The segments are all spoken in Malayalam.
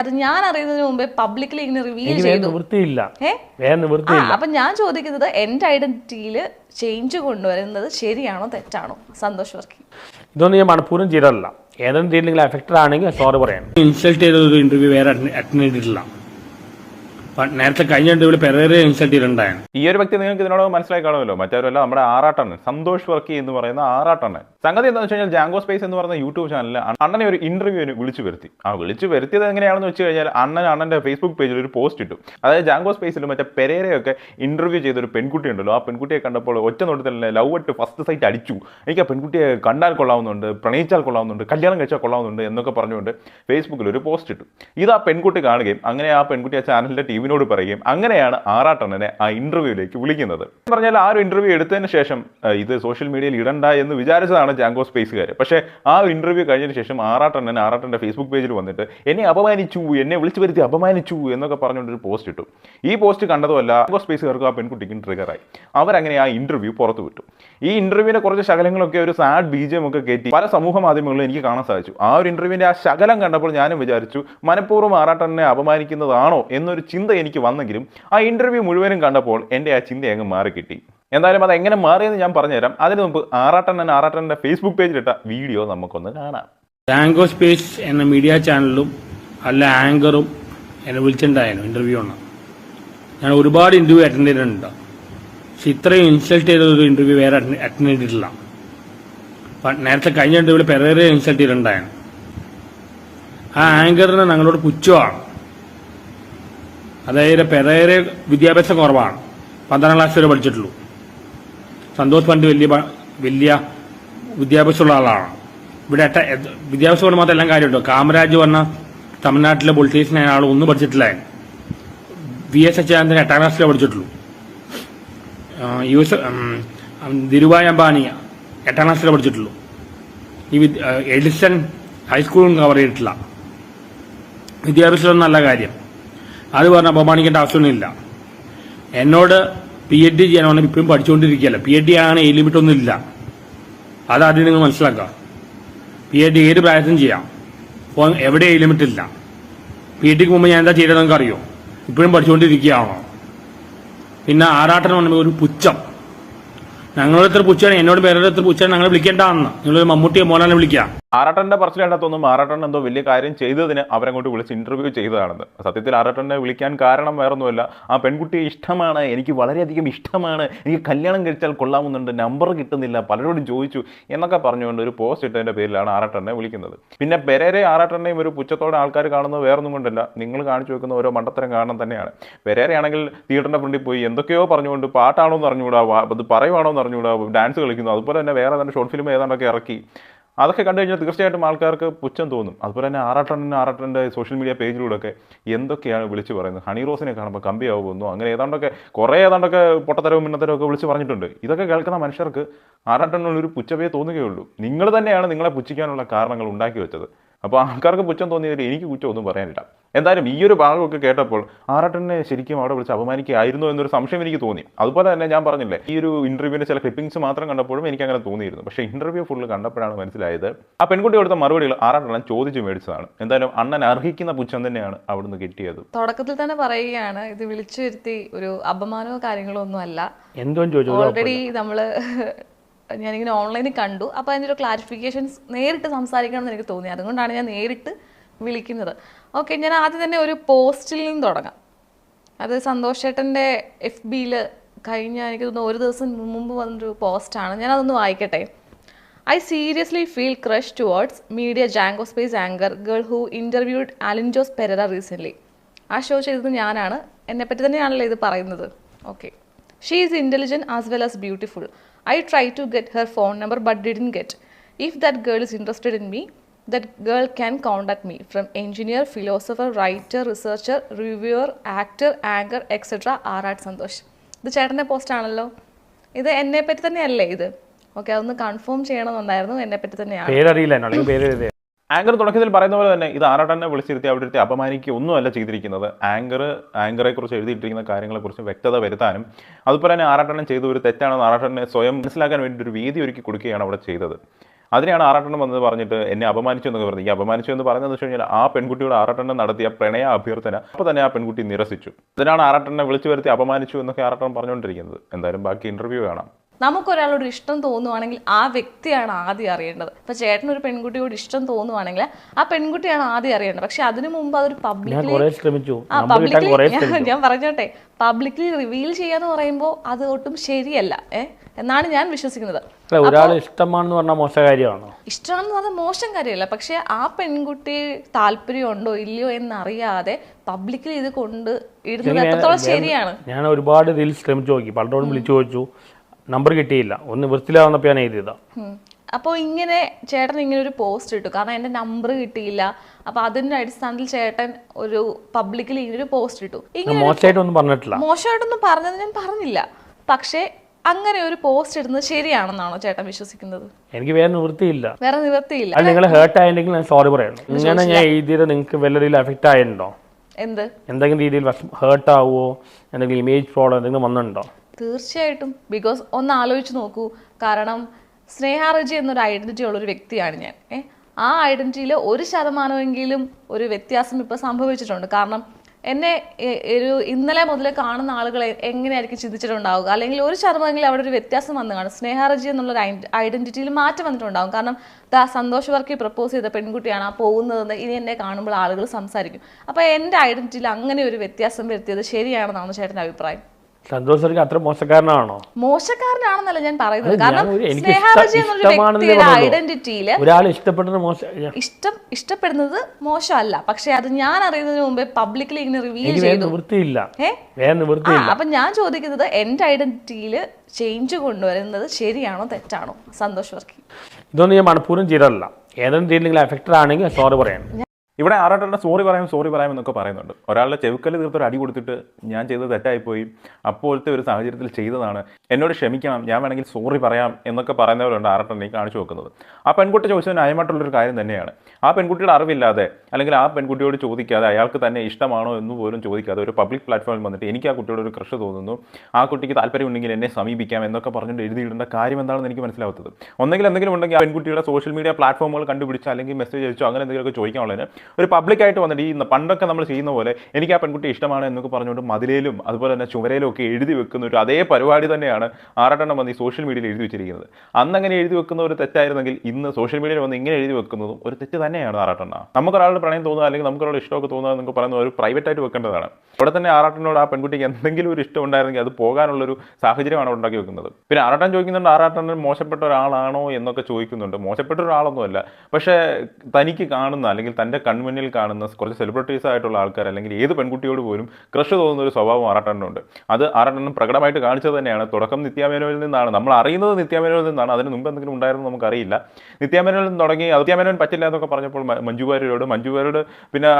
അത് ഞാൻ അറിയുന്നതിന് മുമ്പേ പബ്ലിക്കലി ഇങ്ങനെ റിവീൽ ചെയ്തു. നിവൃത്തിയില്ല. വേറെ നിവൃത്തിയില്ല. അപ്പൊ ഞാൻ ചോദിക്കുന്നത് എന്റെ ഐഡന്റിറ്റിയിൽ ചേഞ്ച് കൊണ്ടുവരുന്നത് ശരിയാണോ തെറ്റാണോ? സന്തോഷ് വർക്കി. ഇതൊന്നും ഞാൻ മനഃപൂർവം ചെയ്തതല്ല ഏതെങ്കിലും രീതിയിൽ അഫക്റ്റഡ് ആണെങ്കിൽ സോറി പറയാം. ഇൻസൾട്ട് ചെയ്ത ഒരു ഇന്റർവ്യൂ വേറെ അറ്റൻഡ് ചെയ്തിട്ടില്ല നേരത്തെ കഴിഞ്ഞ ഇവിടെ പെരേറെ ഇൻസൾട്ട് ചെയ്തിട്ടുണ്ടായിരുന്നു. ഈ ഒരു വ്യക്തി നിങ്ങൾക്ക് ഇതിനോട് മനസ്സിലായി കാണുമല്ലോ. മറ്റവരല്ല നമ്മുടെ ആറാട്ടണ്ണൻ സന്തോഷ് വർക്കി എന്ന് പറയുന്ന ആറാട്ടണ്ണൻ. സംഗതി എന്താണെന്ന് വെച്ച് കഴിഞ്ഞാൽ ജാങ്കോ സ്പേസ് എന്ന് പറയുന്ന യൂട്യൂബ് ചാനലിൽ അണ്ണനെ ഒരു ഇന്റർവ്യൂവിന് വിളിച്ചു വരുത്തി. ആ വിളിച്ചു വരുത്തിയത് എങ്ങനെയാണെന്ന് വെച്ച് കഴിഞ്ഞാൽ അണ്ണൻ അണ്ണന്റെ ഫേസ്ബുക്ക് പേജിൽ ഒരു പോസ്റ്റ് ഇട്ടു. അതായത് ജാങ്കോ സ്പേസിൽ മറ്റേ പെരേരയൊക്കെ ഇന്റർവ്യൂ ചെയ്ത ഒരു പെൺകുട്ടി ഉണ്ടല്ലോ. ആ പെൺകുട്ടിയെ കണ്ടപ്പോൾ ഒറ്റ നോട്ടത്തിൽ ലവ് അറ്റ് ഫസ്റ്റ് സൈറ്റ് അടിച്ചു. എനിക്ക് ആ പെൺകുട്ടിയെ കണ്ടാൽ കൊള്ളാവുന്നുണ്ട് പ്രണയിച്ചാൽ കൊള്ളാവുന്നുണ്ട് കല്യാണം കഴിച്ചാൽ കൊള്ളാവുന്നുണ്ട് എന്നൊക്കെ പറഞ്ഞുകൊണ്ട് ഫേസ്ബുക്കിൽ ഒരു പോസ്റ്റ് ഇട്ടു. ഇത് ആ പെൺകുട്ടി കാണുകയും അങ്ങനെ ആ പെൺകുട്ടി ആ ചാനലിന്റെ ടീമിനോട് പറയുകയും അങ്ങനെയാണ് ആറാട്ടണ്ണനെ ആ ഇന്റർവ്യൂവിലേക്ക് വിളിക്കുന്നത്. പറഞ്ഞാൽ ആ ഒരു ഇന്റർവ്യൂ എടുത്തതിന് ശേഷം ഇത് സോഷ്യൽ മീഡിയയിൽ ഇടണ്ട എന്ന് വിചാരിച്ചതാണ് ജാങ്കോ സ്പേസുകാർ പക്ഷേ ആ ഒരു ഇന്റർവ്യൂ കഴിഞ്ഞതിന് ശേഷം ആറാട്ടണ്ണൻ ആറാട്ടന്റെ ഫേസ്ബുക്ക് പേജിൽ വന്നിട്ട് എന്നെ അപമാനിച്ചു എന്നെ വിളിച്ചു വരുത്തി അപമാനിച്ചു എന്നൊക്കെ പറഞ്ഞുകൊണ്ട് ഒരു പോസ്റ്റ് ഇട്ടു. ഈ പോസ്റ്റ് കണ്ടതുമല്ല ജാങ്കോ സ്പേസുകാർക്ക് ആ പെൺകുട്ടിക്കും ട്രിഗറായി. അവരങ്ങനെ ആ ഇന്റർവ്യൂ പുറത്തു വിട്ടു. ഈ ഇന്റർവ്യൂവിന്റെ കുറച്ച് ശകലങ്ങളൊക്കെ ഒരു സാഡ് ബീജം ഒക്കെ കയറ്റി പല സമൂഹ മാധ്യമങ്ങളിലും എനിക്ക് കാണാൻ സാധിച്ചു. ആ ഒരു ഇന്റർവ്യൂവിന്റെ ആ ശകലം കണ്ടപ്പോൾ ഞാനും വിചാരിച്ചു മനഃപൂർവം ആറാട്ടനെ അപമാനിക്കുന്നതാണോ എന്നൊരു ചിന്ത എനിക്ക് വന്നെങ്കിലും ആ ഇന്റർവ്യൂ മുഴുവനും കണ്ടപ്പോൾ എന്റെ ആ ചിന്ത അങ്ങ് മാറി കിട്ടി എന്തായാലും അത് എങ്ങനെ മാറിയെന്ന് ഞാൻ പറഞ്ഞുതരാം. അതിന് മുമ്പ് ആറാട്ടണ്ണൻ ആറാട്ടണ്ണന്റെ ഫേസ്ബുക്ക് പേജിലിട്ട വീഡിയോ നമുക്കൊന്ന് കാണാം. ടാങ്കോ സ്പേസ് എന്ന മീഡിയ ചാനലും അല്ല ആങ്കറും എന്നെ വിളിച്ചിട്ടുണ്ടായിരുന്നു ഇന്റർവ്യൂ ആണ് ഞാൻ ഒരുപാട് ഇന്റർവ്യൂ അറ്റൻഡ് ചെയ്തിട്ടുണ്ട്. പക്ഷെ ഇത്രയും ഇൻസൾട്ട് ചെയ്ത ഒരു ഇന്റർവ്യൂ വേറെ അറ്റൻഡ് ചെയ്തിട്ടില്ല. നേരത്തെ കഴിഞ്ഞ ഇന്റർവ്യൂവിൽ പെരേറെ ഇൻസൾട്ട് ചെയ്തിട്ടുണ്ടായിരുന്നു. ആ ആങ്കറിന് ഞങ്ങളോട് പുച്ഛമാണ് അതായത് പെരേറെ വിദ്യാഭ്യാസം കുറവാണ്. പന്ത്രണ്ടാം ക്ലാസ് വരെ പഠിച്ചിട്ടുള്ളൂ. സന്തോഷ് പണ്ട് വലിയ വലിയ വിദ്യാഭ്യാസമുള്ള ആളാണ്. ഇവിടെ വിദ്യാഭ്യാസം കൊണ്ട് മാത്രം എല്ലാം കാര്യമുണ്ടോ. കാമരാജ് പറഞ്ഞ തമിഴ്നാട്ടിലെ പൊളിറ്റീഷ്യൻ ആൾ ഒന്നും പഠിച്ചിട്ടില്ല. വി എസ് അച്യുതാനന്ദൻ എട്ടാം ക്ലാസ്സിലെ പഠിച്ചിട്ടുള്ളൂ. യുഎസ് ധിരുഭായ് അംബാനി എട്ടാം ക്ലാസ്സിലെ പഠിച്ചിട്ടുള്ളൂ. ഈ എഡിസൺ ഹൈസ്കൂളും കവർ ചെയ്തിട്ടില്ല. വിദ്യാഭ്യാസം നല്ല കാര്യം. അത് പറഞ്ഞ് അപമാനിക്കേണ്ട ആവശ്യമൊന്നുമില്ല. എന്നോട് പി എച്ച് ഡി ചെയ്യാനാണ് ഇപ്പോഴും പഠിച്ചുകൊണ്ടിരിക്കുകയല്ല. പി എച്ച് ഡി ആണ് ഈ ലിമിറ്റ് ഒന്നും ഇല്ല. അതാദ്യം നിങ്ങൾ മനസ്സിലാക്കുക. പി എച്ച് ഡി ഏത് പ്രായത്തിനും ചെയ്യാം? അപ്പോൾ എവിടെ ഈ ലിമിറ്റ് ഇല്ല? പി എച്ച് ഡിക്ക് മുമ്പ് ഞാൻ എന്താ ചെയ്തത് നിങ്ങൾക്ക് അറിയോ ഇപ്പോഴും പഠിച്ചുകൊണ്ടിരിക്കുകയാണോ? പിന്നെ ആറാട്ടം പറഞ്ഞ ഒരു പുച്ഛം. ഞങ്ങളുടെ പുച്ഛമാണ്. എന്നോട് വേറെ എത്ര പുച്ഛമാണ്. ഞങ്ങളെ വിളിക്കേണ്ടതെന്ന് നിങ്ങൾ മമ്മൂട്ടിയെ മോനാണ് വിളിക്കുക. ആറാട്ടന്റെ പറച്ചിൽ കണ്ടാത്തൊന്നും ആറാട്ടൻ എന്തോ വലിയ കാര്യം ചെയ്തതിന് അവരങ്ങോട്ട് വിളിച്ച് ഇന്റർവ്യൂ ചെയ്തതാണെന്ന്. സത്യത്തിൽ ആറാട്ടനെ വിളിക്കാൻ കാരണം വേറൊന്നുമല്ല. ആ പെൺകുട്ടിയെ ഇഷ്ടമാണ് എനിക്ക് വളരെയധികം ഇഷ്ടമാണ് എനിക്ക് കല്യാണം കഴിച്ചാൽ കൊള്ളാമെന്നുണ്ട് നമ്പർ കിട്ടുന്നില്ല പലരോടും ചോദിച്ചു എന്നൊക്കെ പറഞ്ഞുകൊണ്ട് ഒരു പോസ്റ്റ് ഇട്ടതിന്റെ പേരിലാണ് ആറാട്ടനെ വിളിക്കുന്നത്. പിന്നെ പെരേരെ ആറാട്ടനെയും ഒരു പുച്ഛത്തോടെ ആൾക്കാർ കാണുന്നത് വേറൊന്നും കൊണ്ടല്ല. നിങ്ങൾ കാണിച്ചു വെക്കുന്ന ഓരോ മണ്ടത്തരം കാരണം തന്നെയാണ്. പെരേരെ ആണെങ്കിൽ തിയേറ്ററിന്റെ ഫ്രണ്ടിൽ പോയി എന്തൊക്കെയോ പറഞ്ഞുകൊണ്ട് പാട്ടാണോ എന്ന് അറിഞ്ഞുകൂടാ അത് പറയുവാണോ എന്ന് അറിഞ്ഞുകൂടാ ഡാൻസ് കളിക്കുന്നു. അതുപോലെ തന്നെ വേറെ തന്നെ ഷോർട്ട് ഫിലിം ഏതാണ്ടൊക്കെ ഇറക്കി. അതൊക്കെ കണ്ടു കഴിഞ്ഞാൽ തീർച്ചയായിട്ടും ആൾക്കാർക്ക് പുച്ഛം തോന്നും. അതുപോലെ തന്നെ ആറാട്ടണ്ണൻ ആറാട്ടന്റെ സോഷ്യൽ മീഡിയ പേജിലൂടെയൊക്കെ എന്തൊക്കെയാണ് വിളിച്ച് പറയുന്നത്? ഹണി റോസിനെ കാണുമ്പോൾ കമ്പിയാവുന്നു അങ്ങനെ ഏതാണ്ടൊക്കെ കുറേ ഏതാണ്ടൊക്കെ പൊട്ടത്തരവും മിന്നത്തരവും ഒക്കെ വിളിച്ച് പറഞ്ഞിട്ടുണ്ട്. ഇതൊക്കെ കേൾക്കുന്ന മനുഷ്യർക്ക് ആറാട്ടണ്ണനൊരു പുച്ഛവേ തോന്നുകയുള്ളൂ. നിങ്ങൾ തന്നെയാണ് നിങ്ങളെ പുച്ഛിക്കാനുള്ള കാരണങ്ങൾ ഉണ്ടാക്കി വെച്ചത്. അപ്പോൾ ആൾക്കാർക്ക് പുച്ഛം തോന്നിയതിൽ എനിക്ക് കുറ്റം ഒന്നും പറയാനില്ല. എന്തായാലും ഈ ഒരു ഭാഗമൊക്കെ കേട്ടപ്പോൾ ആറാട്ടനെ ശരിക്കും അവിടെ വിളിച്ച് അപമാനിക്കുകയായിരുന്നു എന്നൊരു സംശയം എനിക്ക് തോന്നി. അതുപോലെ തന്നെ ഞാൻ പറഞ്ഞില്ലേ ഈ ഒരു ഇന്റർവ്യൂവിന്റെ ചില ക്ലിപ്പിംഗ്സ് മാത്രം കണ്ടപ്പോഴും എനിക്ക് അങ്ങനെ തോന്നിയിരുന്നു. പക്ഷേ ഇന്റർവ്യൂ ഫുള്ള് കണ്ടപ്പോഴാണ് മനസ്സിലായത് ആ പെൺകുട്ടി കൊടുത്ത മറുപടികൾ ആറാട്ടനെ ചോദിച്ചു മേടിച്ചതാണ്. എന്തായാലും അണ്ണൻ അർഹിക്കുന്ന പുച്ഛം തന്നെയാണ് അവിടുന്ന് കിട്ടിയത്. തുടക്കത്തിൽ തന്നെ പറയുകയാണ് ഇത് വിളിച്ചു വരുത്തി ഒരു അപമാനമോ കാര്യങ്ങളോ ഒന്നും അല്ല. എന്തോ ചോദിച്ചു? ഓൾറെഡി നമ്മൾ ഞാനിങ്ങനെ ഓൺലൈനിൽ കണ്ടു. അപ്പോൾ അതിന്റെ ഒരു ക്ലാരിഫിക്കേഷൻസ് നേരിട്ട് സംസാരിക്കണം എന്ന് എനിക്ക് തോന്നി. അതുകൊണ്ടാണ് ഞാൻ നേരിട്ട് വിളിക്കുന്നത്. ഓക്കെ ഞാൻ ആദ്യം തന്നെ ഒരു പോസ്റ്റിൽ നിന്ന് തുടങ്ങാം. അത് സന്തോഷ് ചേട്ടന്റെ എഫ് ബിയിൽ കഴിഞ്ഞ എനിക്ക് തോന്നുന്നു ഒരു ദിവസം മുമ്പ് വന്നൊരു പോസ്റ്റാണ്. ഞാൻ അതൊന്ന് വായിക്കട്ടെ. I seriously feel crush towards media Django space anchor girl who interviewed Alin Jose Perera recently ആ ഷോ ചെയ്തത് ഞാനാണ്. എന്നെപ്പറ്റി തന്നെയാണല്ലോ ഇത് പറയുന്നത്. Okay she is intelligent as well as beautiful I try to get her phone number but didn't get if that girl is interested in me that girl can contact me from engineer philosopher writer researcher reviewer, actor anchor etc. R R Santhosh ഇത് ചേട്ടന്റെ പോസ്റ്റ് ആണല്ലോ. ഇത് എന്നെ പറ്റി തന്നെയല്ലേ ഇത്? ഓക്കെ അതൊന്ന് കൺഫേം ചെയ്യണമെന്നുണ്ടായിരുന്നു എന്നെ പറ്റി തന്നെയാണ്. ആങ്കർ തുടക്കത്തിൽ പറയുന്ന പോലെ തന്നെ ഇത് ആറാട്ടനെ വിളിച്ചിരുത്തി അവിടെ ഇരുത്തി അപമാനിക്കുക ഒന്നുമല്ല ചെയ്തിരിക്കുന്നത്. ആങ്കർ ആങ്കറെ കുറിച്ച് എഴുതിയിട്ടിരിക്കുന്ന കാര്യങ്ങളെക്കുറിച്ച് വ്യക്തത വരുത്താനും അതുപോലെ തന്നെ ആരാട്ടണം ചെയ്ത ഒരു തെറ്റാണെന്ന് ആരാട്ടനെ സ്വയം മനസ്സിലാക്കാൻ വേണ്ടി ഒരു വേദി ഒരുക്കി കൊടുക്കുകയാണ് അവിടെ ചെയ്തത്. അതിനെയാണ് ആറാട്ടെണ്ണം വന്നത് പറഞ്ഞിട്ട് എന്നെ അപമാനിച്ചു എന്നൊക്കെ പറഞ്ഞു ഈ അപമാനിച്ചു എന്ന് പറഞ്ഞതെന്ന് വെച്ച് കഴിഞ്ഞാൽ ആ പെൺകുട്ടിയുടെ ആറാട്ടെണ്ണം നടത്തിയ പ്രണയ അഭ്യർത്ഥന അപ്പോൾ തന്നെ ആ പെൺകുട്ടി നിരസിച്ചു. അതിനാണ് ആറാട്ടെണ്ണെ വിളിച്ചു വരുത്തി അപമാനിച്ചു എന്നൊക്കെ ആറാട്ടെണ്ണം പറഞ്ഞുകൊണ്ടിരിക്കുന്നത്. എന്തായാലും ബാക്കി ഇന്റർവ്യൂ കാണാം. നമുക്കൊരാളോട് ഇഷ്ടം തോന്നുവാണെങ്കിൽ ആ വ്യക്തിയാണ് ആദ്യം അറിയേണ്ടത്. ഇപ്പൊ ചേട്ടൻ ഒരു പെൺകുട്ടിയോട് ഇഷ്ടം തോന്നുവാണെങ്കിൽ ആ പെൺകുട്ടിയാണ് ആദ്യം അറിയേണ്ടത്. പക്ഷെ അതിനു മുമ്പ് അതൊരു ശ്രമിച്ചു. ആ ഞാൻ പറഞ്ഞോട്ടെ പബ്ലിക്കലി റിവീൽ ചെയ്യാന്ന് പറയുമ്പോൾ അത് ഒട്ടും ശരിയല്ല ഏഹ് എന്നാണ് ഞാൻ വിശ്വസിക്കുന്നത്. ഒരാൾ ഇഷ്ടമാണെന്ന് പറഞ്ഞാൽ മോശ കാര്യമാണോ? ഇഷ്ടമാണെന്ന് പറഞ്ഞാൽ മോശം കാര്യമല്ല. പക്ഷെ ആ പെൺകുട്ടി താല്പര്യമുണ്ടോ ഇല്ലയോ എന്നറിയാതെ പബ്ലിക്കിൽ ഇത് കൊണ്ട് ഇടുന്നത് എത്രത്തോളം ശരിയാണ്? ഞാൻ ഒരുപാട് ഇതിൽ ശ്രമിച്ചു നോക്കി. പലരോടും വിളിച്ചു ചോദിച്ചു. നമ്പർ കിട്ടിയില്ല. ഒന്ന് വൃത്തിയിലാവുന്നപ്പോൾ ഞാൻ എഴുതിയതാ. അപ്പോൾ ഇങ്ങനെ ചേട്ടൻ ഇങ്ങനെ ഒരു പോസ്റ്റ് ഇട്ടു. കാരണം എന്റെ നമ്പർ കിട്ടിയില്ല. അപ്പോൾ അതിന്റെ അടിസ്ഥാനത്തിൽ ചേട്ടൻ ഒരു പബ്ലിക്കിൽ ഇങ്ങനെ ഒരു പോസ്റ്റ് ഇട്ടു. മോശമായിട്ടൊന്നും പറഞ്ഞിട്ടില്ല. മോശമായിട്ടൊന്നും പറഞ്ഞത് ഞാൻ പറഞ്ഞില്ല. പക്ഷേ അങ്ങനെ ഒരു പോസ്റ്റ് ഇടുന്നത് ശരിയാണെന്നാണോ ചേട്ടൻ വിശ്വസിക്കുന്നത്? എനിക്ക് വേറെ നിവൃത്തിയില്ല. വേറെ നിവൃത്തിയില്ല. നിങ്ങൾ ഹേർട്ട് ആയെങ്കിൽ ഞാൻ സോറി പറയണം ഇങ്ങനെ ഞാൻ എഴുതിയത് നിങ്ങൾക്ക് വല്ല രീതിയിൽ എഫക്റ്റ് ആയിട്ടുണ്ടോ? എന്ത്? എന്തെങ്കിലും രീതിയിൽ ഹേർട്ട് ആവുമോ എന്തെങ്കിലും ഇമേജ് പ്രോബ്ലം എന്തെങ്കിലും വന്നിട്ടുണ്ടോ? തീർച്ചയായിട്ടും ബിക്കോസ് ഒന്ന് ആലോചിച്ച് നോക്കൂ. കാരണം സ്നേഹാറജി എന്നൊരു ഐഡന്റിറ്റി ഉള്ളൊരു വ്യക്തിയാണ് ഞാൻ. ഏ ആ ഐഡന്റിറ്റിയിൽ ഒരു ശതമാനമെങ്കിലും ഒരു വ്യത്യാസം ഇപ്പോൾ സംഭവിച്ചിട്ടുണ്ട്. കാരണം എന്നെ ഒരു ഇന്നലെ മുതൽ കാണുന്ന ആളുകൾ എങ്ങനെയായിരിക്കും ചിന്തിച്ചിട്ടുണ്ടാവുക? അല്ലെങ്കിൽ ഒരു ശതമാനമെങ്കിലും അവിടെ ഒരു വ്യത്യാസം വന്നു കാണും. സ്നേഹാറജി എന്നുള്ള ഒരു ഐഡന്റിറ്റിയിൽ മാറ്റം വന്നിട്ടുണ്ടാകും കാരണം ദാ സന്തോഷ് വർക്കി പ്രപ്പോസ് ചെയ്ത പെൺകുട്ടിയാണ് ആ പോകുന്നതെന്ന് ഇനി എന്നെ കാണുമ്പോൾ ആളുകൾ സംസാരിക്കും. അപ്പോൾ എന്റെ ഐഡന്റിറ്റിയിൽ അങ്ങനെ ഒരു വ്യത്യാസം വരുത്തിയത് ശരിയാണെന്നാണ് ചേട്ടന്റെ അഭിപ്രായം. സന്തോഷ് സർക്ക് അത്ര മോശക്കാരനാണോ? മോശക്കാരനാണെന്നല്ല ഞാൻ പറയുന്നത്. കാരണം. ഐഡന്റിറ്റിയിൽ ഒരാൾ മോശം ഇഷ്ടം ഇഷ്ടപ്പെടുന്നത് മോശമല്ല. പക്ഷെ അത് ഞാൻ അറിയുന്നതിന് മുമ്പേ പബ്ലിക്കലി ഇങ്ങനെ റിവീൽ ചെയ്തു. നിവൃത്തിയില്ല. അപ്പൊ ഞാൻ ചോദിക്കുന്നത് എന്റെ ഐഡന്റിറ്റിയിൽ ചേഞ്ച് കൊണ്ടുവരുന്നത് ശരിയാണോ തെറ്റാണോ? സന്തോഷ് വർക്കി ഇതൊന്നും ഞാൻ മനഃപൂർവം ചെയ്തതല്ല. ഏതെങ്കിലും രീതിയിൽ എഫക്റ്റഡ് ആണെങ്കിൽ സോറി പറയണം ഇവിടെ ആറാട്ടെ സോറി പറയാം സോറി പറയാം എന്നൊക്കെ പറയുന്നുണ്ട്. ഒരാളുടെ ചെവുക്കൽ തീർത്തൊരു അടി കൊടുത്തിട്ട് ഞാൻ ചെയ്തത് തെറ്റായിപ്പോയി. അപ്പോഴത്തെ ഒരു സാഹചര്യത്തിൽ ചെയ്തതാണ്. എന്നോട് ക്ഷമിക്കണം ഞാൻ വേണമെങ്കിൽ സോറി പറയാം എന്നൊക്കെ പറയുന്നവരുണ്ട് നീ കാണിച്ചു വെക്കുന്നത്. ആ പെൺകുട്ടി ചോദിച്ചത് ന്യായമായിട്ടുള്ളൊരു കാര്യം തന്നെയാണ്. ആ പെൺകുട്ടിയുടെ അറിവില്ലാതെ അല്ലെങ്കിൽ ആ പെൺകുട്ടിയോട് ചോദിക്കാതെ അയാൾക്ക് തന്നെ ഇഷ്ടമാണോ എന്ന് പോലും ചോദിക്കാതെ ഒരു പബ്ലിക് പ്ലാറ്റ്ഫോമിൽ വന്നിട്ട് എനിക്ക് ആ കുട്ടിയോട് ഒരു ക്രഷ് തോന്നുന്നു. ആ കുട്ടിക്ക് താല്പര്യമുണ്ടെങ്കിൽ എന്നെ സമീപിക്കാം എന്നൊക്കെ പറഞ്ഞിട്ട് എഴുതിയിടേണ്ട കാര്യം എന്താണെന്ന് എനിക്ക് മനസ്സിലാവാത്തത്. ഒന്നെങ്കിൽ എന്തെങ്കിലും ഉണ്ടെങ്കിൽ ആ പെൺകുട്ടിയുടെ സോഷ്യൽ മീഡിയ പ്ലാറ്റ്ഫോമുകൾ കണ്ടുപിടിച്ച് അല്ലെങ്കിൽ മെസ്സേജ് അയച്ചോ അങ്ങനെ എന്തെങ്കിലുമൊക്കെ ചോദിക്കാനുള്ളതിന് ഒരു പബ്ലിക്കായിട്ട് വന്നിട്ട് ഈ പണ്ടൊക്കെ നമ്മൾ ചെയ്യുന്ന പോലെ എനിക്ക് ആ പെൺകുട്ടി ഇഷ്ടമാണ് എന്നൊക്കെ പറഞ്ഞുകൊണ്ട് മതിലേലും അതുപോലെ തന്നെ ചുമരയിലും ഒക്കെ എഴുതി വെക്കുന്ന ഒരു അതേ പരിപാടി തന്നെയാണ് ആറട്ടെണ്ണം വന്ന് ഈ സോഷ്യൽ മീഡിയയിൽ എഴുതി വെച്ചിരിക്കുന്നത്. അന്ന് അങ്ങനെ എഴുതി വെക്കുന്ന ഒരു തെറ്റായിരുന്നെങ്കിൽ ഇന്ന് സോഷ്യൽ മീഡിയയിൽ വന്ന് ഇങ്ങനെ എഴുതി വെക്കുന്നതും ഒരു തെറ്റ് തന്നെയാണ് ആറാട്ടെണ്ണ. നമുക്കൊരാളുടെ പ്രണയം തോന്നുക അല്ലെങ്കിൽ നമുക്കൊരാളുടെ ഇഷ്ടമൊക്കെ തോന്നുക എന്നൊക്കെ പറയുന്നത് ഒരു പ്രൈവറ്റ് ആയിട്ട് വെക്കേണ്ടതാണ്. അവിടെ തന്നെ ആറാട്ടനോട് ആ പെൺകുട്ടിക്ക് എന്തെങ്കിലും ഒരു ഇഷ്ടം ഉണ്ടായിരുന്നെങ്കിൽ അത് പോകാനുള്ളൊരു സാഹചര്യമാണ് ഉണ്ടാക്കി വെക്കുന്നത്. പിന്നെ ആറാട്ടൻ ചോദിക്കുന്നുണ്ട് ആറാട്ടൻ മോശപ്പെട്ട ഒരാളാണോ എന്നൊക്കെ ചോദിക്കുന്നുണ്ട്. മോശപ്പെട്ട ഒരാളൊന്നുമല്ല. പക്ഷേ തനിക്ക് കാണുന്ന അല്ലെങ്കിൽ തന്റെ കൺമുന്നിൽ കാണുന്ന കുറച്ച് സെലിബ്രിറ്റീസ് ആയിട്ടുള്ള ആൾക്കാർ അല്ലെങ്കിൽ ഏത് പെൺകുട്ടിയോട് പോലും ക്രഷ് തോന്നുന്ന ഒരു സ്വഭാവം ആറാട്ടനുണ്ട് അത് ആറാട്ടനും പ്രകടമായിട്ട് കാണിച്ചത് തന്നെയാണ്. തുടക്കം നിത്യാമേനോയിൽ നിന്നാണ്. നമ്മൾ അറിയുന്നത് നിത്യാമേനോയിൽ നിന്നാണ്. അതിന് മുമ്പ് എന്തെങ്കിലും ഉണ്ടായിരുന്നു നമുക്കറിയില്ല. നിത്യാമേനോയിൽ നിന്ന് തുടങ്ങി നിത്യാമേനോൻ പറ്റില്ല എന്നൊക്കെ പറഞ്ഞപ്പോൾ മഞ്ജുവാരോട് മഞ്ജു വാര്യരോട് മഞ്ജു വാര്യരോട് പിന്നെ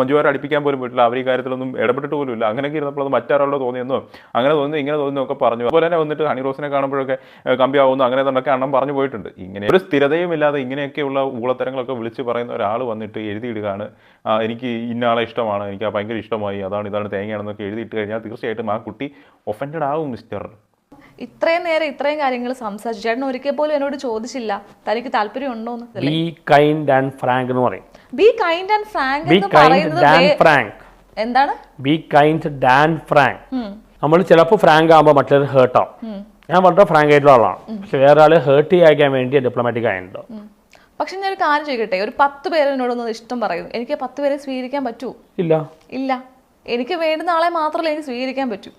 മഞ്ജുവാരെ അടുപ്പിക്കാൻ പോലും പോയിട്ടില്ല. അവർ ഈ കാര്യത്തിലൊന്നും ഇടപെട്ടിട്ട് പോലും ഇല്ല. അങ്ങനെയൊക്കെ ഇരുന്നപ്പോൾ അത് മറ്റാരോട് തോന്നിയെന്നോ അങ്ങനെ തോന്നുന്നു ഇങ്ങനെ തോന്നുന്നു ഒക്കെ പറഞ്ഞു. അതുപോലെ തന്നെ വന്നിട്ട് ഹണി റോസിനെ കാണുമ്പോഴൊക്കെ കമ്പിയാവുന്നു അങ്ങനെ തന്നെ അണ്ണം പറഞ്ഞു പോയിട്ടുണ്ട്. ഇങ്ങനെ ഒരു സ്ഥിരതയും ഇല്ലാതെ ഇങ്ങനെയൊക്കെയുള്ള ഊളത്തരങ്ങളൊക്കെ വിളിച്ച് പറയുന്ന ഒരാൾ വന്നിട്ട് എഴുതിയിടുകയാണ് ആ, എനിക്ക് ഇന്നാളെ ഇഷ്ടമാണ് എനിക്ക് ആ ഭയങ്കര ഇഷ്ടമായി അതാണ് ഇതാണ് തേങ്ങയാണെന്നൊക്കെ എഴുതിയിട്ട് കഴിഞ്ഞാൽ തീർച്ചയായിട്ടും ആ കുട്ടി ഒഫൻഡഡ് ആവും മിസ്റ്റർ ഇത്രയും നേരം ഇത്രയും കാര്യങ്ങൾ സംസാരിച്ചു. ചേട്ടൻ ഒരിക്കൽ പോലും എന്നോട് ചോദിച്ചില്ല തനിക്ക് താല്പര്യം ഉണ്ടോന്ന് ബി കൈൻഡ് ആൻഡ് ഫ്രാങ്ക് എന്ന് പറയും. ബി കൈൻഡ് ആൻഡ് ഫ്രാങ്ക് എന്ന് പറയുന്നത് ഡാൻ ഫ്രാങ്ക് എന്താണ്? ബി കൈൻഡ് ഡാൻ ഫ്രാങ്ക് നമ്മൾ ചിലപ്പോൾ ഫ്രാങ്ക് ആകുമ്പോൾ മറ്റൊരു ഹേർട്ട് ആവും. ഞാൻ വളരെ ഫ്രാങ്ക് ആയിട്ടുള്ള ആളാണ്. പക്ഷെ വേറെ ആളെ ഹേർട്ട് ചെയ്യാൻ വേണ്ടി ഡിപ്ലോമാറ്റിക് ആയിട്ടുണ്ട്. പക്ഷെ ഞാൻ ഒരു കാര്യം ചോദിക്കട്ടെ? ഒരു പത്ത് പേര് എന്നോടൊന്ന് ഇഷ്ടം പറയൂ. എനിക്ക് പത്ത് പേരെ സ്വീകരിക്കാൻ പറ്റൂ? ഇല്ല. ഇല്ല. എനിക്ക് വേണ്ടുന്ന ആളെ മാത്രമല്ല എനിക്ക് സ്വീകരിക്കാൻ പറ്റൂ?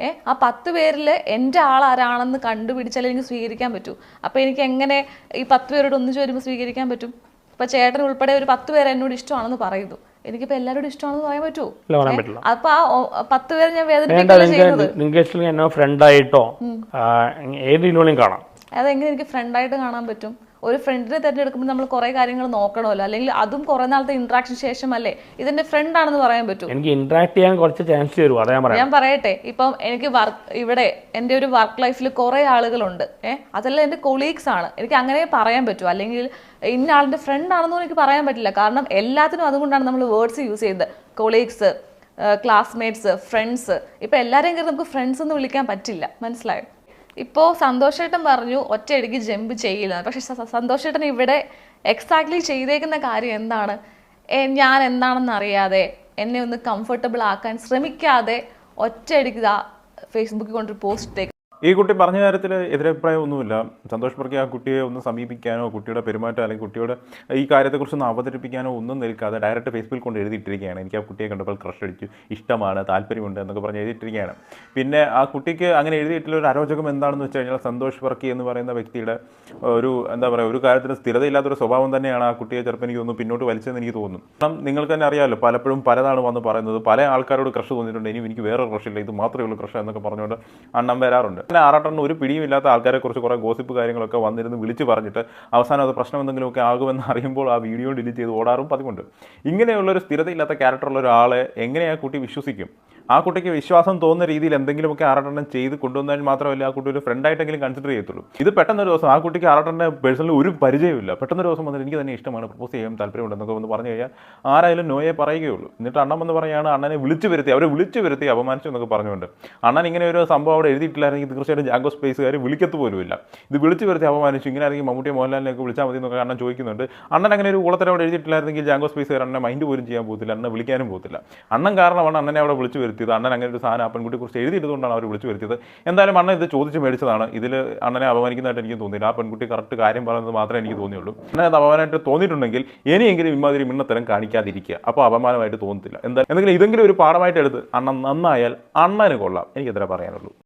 ഏ? ആ പത്ത് പേരിൽ എന്റെ ആൾ ആരാണെന്ന് കണ്ടുപിടിച്ചാലേ എനിക്ക് സ്വീകരിക്കാൻ പറ്റൂ. അപ്പോൾ എനിക്ക് എങ്ങനെ ഈ പത്ത് പേരോട് ഒന്നിച്ച് വരുമ്പോൾ സ്വീകരിക്കാൻ പറ്റും? ഇപ്പം ചേട്ടൻ ഉൾപ്പെടെ ഒരു പത്ത് പേരെ എന്നോട് ഇഷ്ടമാണെന്ന് പറയുന്നു. എനിക്കിപ്പോ എല്ലാവരോടും ഇഷ്ടമാണെന്ന് പറയാൻ പറ്റുമോ? ഇല്ല പറയാൻ പറ്റില്ല. അപ്പൊ ആ പത്ത് പേര് ഞാൻ വേദനിപ്പിക്കുന്നത് ഫ്രണ്ടായിട്ടോ ഏത് കാണാം. അതെങ്ങനെ എനിക്ക് ഫ്രണ്ടായിട്ട് കാണാൻ പറ്റും? ഒരു ഫ്രണ്ടിനെ തിരഞ്ഞെടുക്കുമ്പോൾ നമ്മൾ കുറേ കാര്യങ്ങൾ നോക്കണമല്ലോ. അല്ലെങ്കിൽ അതും കുറേ നാളത്തെ ഇന്ററാക്ഷൻ അല്ലേ ഇതെന്റെ ഫ്രണ്ട് ആണെന്ന് പറയാൻ പറ്റും. എനിക്ക് ഇന്ററാക്ട് ചെയ്യാൻ കുറച്ച് ചാൻസ് തരും അതാ ഞാൻ പറയാം. ഞാൻ പറയട്ടെ ഇപ്പം എനിക്ക് വർക്ക് ഇവിടെ എന്റെ ഒരു വർക്ക് ലൈഫിൽ കുറേ ആളുകളുണ്ട്. ഏഹ് അതെല്ലാം എന്റെ കൊളീഗ്സ് ആണ്. എനിക്ക് അങ്ങനെ പറയാൻ പറ്റും. അല്ലെങ്കിൽ ഇന്ന ആളിന്റെ ഫ്രണ്ട് ആണെന്നും എനിക്ക് പറയാൻ പറ്റില്ല. കാരണം എല്ലാത്തിനും അതുകൊണ്ടാണ് നമ്മൾ വേർഡ്സ് യൂസ് ചെയ്യുന്നത്. കൊളീഗ്സ് ക്ലാസ്മേറ്റ്സ് ഫ്രണ്ട്സ് ഇപ്പം എല്ലാവരെയും കയറി നമുക്ക് ഫ്രണ്ട്സ് എന്ന് വിളിക്കാൻ പറ്റില്ല. മനസ്സിലായോ? ഇപ്പോൾ സന്തോഷേട്ടൻ പറഞ്ഞു ഒറ്റയടിക്ക് ജമ്പ് ചെയ്യില്ല പക്ഷെ സന്തോഷേട്ടൻ ഇവിടെ എക്സാക്ട്ലി ചെയ്തേക്കുന്ന കാര്യം എന്താണ്? ഞാൻ എന്താണെന്ന് അറിയാതെ എന്നെ ഒന്ന് കംഫർട്ടബിൾ ആക്കാൻ ശ്രമിക്കാതെ ഒറ്റയടിക്ക് ഫേസ്ബുക്കിൽ കൊണ്ടൊരു പോസ്റ്റ് ഈ കുട്ടി പറഞ്ഞ കാര്യത്തിൽ എതിരഭിപ്രായം ഒന്നുമില്ല സന്തോഷ് വർക്കി ആ കുട്ടിയെ ഒന്ന് സമീപിക്കാനോ കുട്ടിയുടെ പെരുമാറ്റം അല്ലെങ്കിൽ കുട്ടിയുടെ ഈ കാര്യത്തെക്കുറിച്ച് ഒന്ന് അവതരിപ്പിക്കാനോ ഒന്നും നിൽക്കാതെ ഡയറക്റ്റ് ഫേസ്ബുക്കിൽ കൊണ്ട് എഴുതിയിട്ടിരിക്കുകയാണ്. എനിക്ക് ആ കുട്ടിയെ കണ്ടപ്പോൾ ക്രഷ് അടിച്ചു. ഇഷ്ടമാണ് താല്പര്യമുണ്ട് എന്നൊക്കെ പറഞ്ഞ് എഴുതിയിട്ടിരിക്കുകയാണ്. പിന്നെ ആ കുട്ടിക്ക് അങ്ങനെ എഴുതിയിട്ടുള്ള ഒരു അരോചകം എന്താണെന്ന് വെച്ച് കഴിഞ്ഞാൽ സന്തോഷ് വർക്കി എന്ന് പറയുന്ന വ്യക്തിയുടെ ഒരു എന്താ പറയുക ഒരു കാര്യത്തിന് സ്ഥിരതയില്ലാത്തൊരു സ്വഭാവം തന്നെയാണ് ആ കുട്ടിയെ ചിലപ്പോൾ എനിക്ക് തോന്നുന്നു പിന്നോട്ട് വലിച്ചതെന്ന് എനിക്ക് തോന്നുന്നു. കാരണം നിങ്ങൾക്ക് തന്നെ അറിയാമല്ലോ പലപ്പോഴും പലതാണ് വന്ന് പറയുന്നത്. പല ആൾക്കാരോട് ക്രഷ് തോന്നിയിട്ടുണ്ട്. ഇനി എനിക്ക് വേറെ ക്രഷ് ഇല്ല. ഇത് മാത്രമേ ഉള്ളൂ ക്രഷ് എന്നൊക്കെ പറഞ്ഞുകൊണ്ട് അണ്ണം വരാറുണ്ട്. പിന്നെ ആറാട്ടണ്ണ ഒരു പിടിയും ഇല്ലാത്ത ആൾക്കാരെ കുറിച്ച് കുറേ ഗോസിപ്പ് കാര്യങ്ങളൊക്കെ വന്നിരുന്ന് വിളിച്ച് പറഞ്ഞിട്ട് അവസാനം അത് പ്രശ്നം എന്തെങ്കിലുമൊക്കെ ആകുമെന്ന് അറിയുമ്പോൾ ആ വീഡിയോ ഡിലീറ്റ് ചെയ്ത് ഓടാറും പതിവുണ്ട്. ഇങ്ങനെയുള്ള ഒരു സ്ഥിരതയില്ലാത്ത ക്യാരക്ടറുള്ള ഒരാളെ എങ്ങനെ കുട്ടി വിശ്വസിക്കും? ആ കുട്ടിക്ക് വിശ്വാസം തോന്നുന്ന രീതിയിൽ എന്തെങ്കിലുമൊക്കെ ആറാട്ടെണ്ണം ചെയ്ത് കൊണ്ടുവന്നാൽ മാത്രമല്ല ആ കുട്ടി ഒരു ഫ്രണ്ടായിട്ടെങ്കിലും കൺസിഡർ ചെയ്യത്തുള്ളൂ. ഇത് പെട്ടെന്ന് ഒരു ദിവസം ആ കുട്ടിക്ക് ആറാട്ടെണ്ണ പേഴ്സണലി ഒരു പരിചയമില്ല പെട്ടെന്ന് ഒരു ദിവസം വന്നിട്ട് എനിക്ക് തന്നെ ഇഷ്ടമാണ് പ്രപ്പോസ് ചെയ്യാൻ താല്പര്യമുണ്ടെന്നൊക്കെ ഒന്ന് പറഞ്ഞു കഴിഞ്ഞാൽ ആരായാലും നോയെ പറയുകയുള്ളൂ. എന്നിട്ട് അണ്ണൻ എന്ന് പറയുകയാണ് അണ്ണനെ വിളിച്ചു വരുത്തി അവരെ വിളിച്ചു വരുത്തി അപമാനിച്ചു എന്നൊക്കെ പറഞ്ഞുകൊണ്ട്. അണ്ണൻ ഇങ്ങനെ ഒരു സംഭവം അവിടെ എഴുതിയിട്ടില്ലായിരുന്നെങ്കിൽ തീർച്ചയായിട്ടും ജാങ്കോ സ്പേസുകാർ വിളിക്കത്ത് പോലുമില്ല. ഇത് വിളിച്ചു വരുത്തി അപമാനിച്ചു. ഇങ്ങനെ ആണെങ്കിൽ മമ്മൂട്ടി മോഹൻലാലിനൊക്കെ വിളിച്ചാൽ മതി എന്നൊക്കെ അണ്ണൻ ചോദിക്കുന്നുണ്ട്. അണ്ണൻ അങ്ങനെ ഒരു കൂളത്തരം അവിടെ എഴുതിയിട്ടില്ലായിരുന്നെങ്കിൽ ജാങ്കോ സ്പേസുകാർ അണ്ണനെ മൈൻഡ് പോലും ചെയ്യാൻ പോകത്തില്ല അണ്ണനെ വിളിക്കാനും പോകത്തില്ല. അണ്ണൻ കാരണമാണ് അണ്ണനെ അവിടെ വിളിച്ചു വരുത്തിയത് അണ്ണൻ അങ്ങനെ ഒരു സാധനം ആ പെൺകുട്ടിയെ കുറിച്ച് എഴുതിയതുകൊണ്ടാണ് അവർ വിളിച്ചു വരുത്തിയത്. എന്തായാലും അണ്ണൻ ഇത് ചോദിച്ച് മേടിച്ചതാണ്. ഇതിൽ അണ്ണനെ അപമാനിക്കുന്നതായിട്ട് എനിക്ക് തോന്നിയില്ല. ആ പെൺകുട്ടി കറക്റ്റ് കാര്യം പറയുന്നത് മാത്രമേ എനിക്ക് തോന്നിയുള്ളൂ. അങ്ങനെ അത് അപമാനമായിട്ട് തോന്നിയിട്ടുണ്ടെങ്കിൽ ഇനിയെങ്കിലും ഇമാതിരി മിണ്ണത്തരം കാണിക്കാതിരിക്കുക. അപ്പോൾ അപമാനമായിട്ട് തോന്നത്തില്ല. എന്തായാലും എന്തെങ്കിലും ഇതെങ്കിലും ഒരു പാഠമായിട്ട് എടുത്ത് അണ്ണൻ നന്നായാൽ അണ്ണന് കൊള്ളാം. എനിക്കത്ര പറയാനുള്ളൂ.